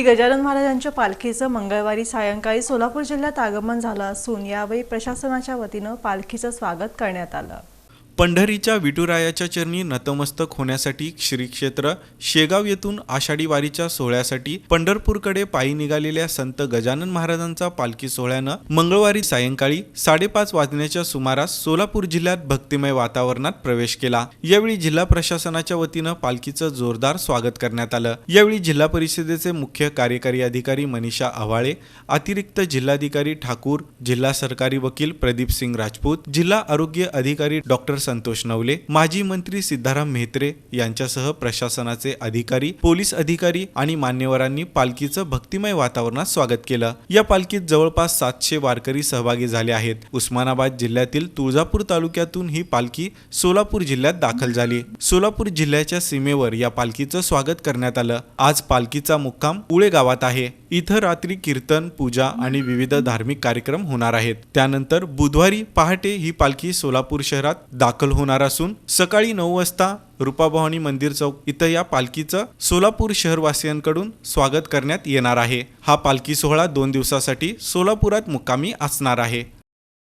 श्री गजानन महाराजांच्या पालखीचं मंगळवारी सायंकाळी सोलापूर जिल्ह्यात आगमन झालं असून यावेळी प्रशासनाच्या वतीनं पालखीचं स्वागत करण्यात आलं. पंढरीच्या विठुरायाच्या चरणी नतमस्तक होण्यासाठी श्री क्षेत्र शेगाव येथून आषाढी वारीच्या सोहळ्यासाठी पंढरपूरकडे पायी निघालेल्या संत गजानन महाराजांचा पालखी सोहळ्यानं मंगळवारी सायंकाळी साडेपाच वाजण्याच्या सुमारास सोलापूर जिल्ह्यात भक्तिमय वातावरणात प्रवेश केला. यावेळी जिल्हा प्रशासनाच्या वतीनं पालखीचं जोरदार स्वागत करण्यात आलं. यावेळी जिल्हा परिषदेचे मुख्य कार्यकारी अधिकारी मनीषा आव्हाळे अतिरिक्त जिल्हाधिकारी ठाकूर जिल्हा सरकारी वकील प्रदीप सिंग राजपूत जिल्हा आरोग्य अधिकारी डॉक्टर संतोष नवले माजी मंत्री सिद्धाराम म्हेत्रे यांच्यासह प्रशासनाचे अधिकारी पोलीस अधिकारी आणि मान्यवरांनी पालखीचं भक्तिमय वातावरणात स्वागत केलं. या पालखीत जवळपास सातशे वारकरी सहभागी झाले आहेत. उस्मानाबाद जिल्ह्यातील तुळजापूर तालुक्यातून ही पालखी सोलापूर जिल्ह्यात दाखल झाली. सोलापूर जिल्ह्याच्या सीमेवर या पालखीचं स्वागत करण्यात आलं. आज पालखीचा मुक्काम उळे गावात आहे. इथं रात्री कीर्तन पूजा आणि विविध धार्मिक कार्यक्रम होणार आहेत. त्यानंतर बुधवारी पहाटे ही पालखी सोलापूर शहरात दाखल होणार असून सकाळी नऊ वाजता रुपाभवानी मंदिर चौक इथं या पालखीचं सोलापूर शहरवासियांकडून स्वागत करण्यात येणार आहे. हा पालखी सोहळा दोन दिवसासाठी सोलापुरात मुक्कामी असणार आहे.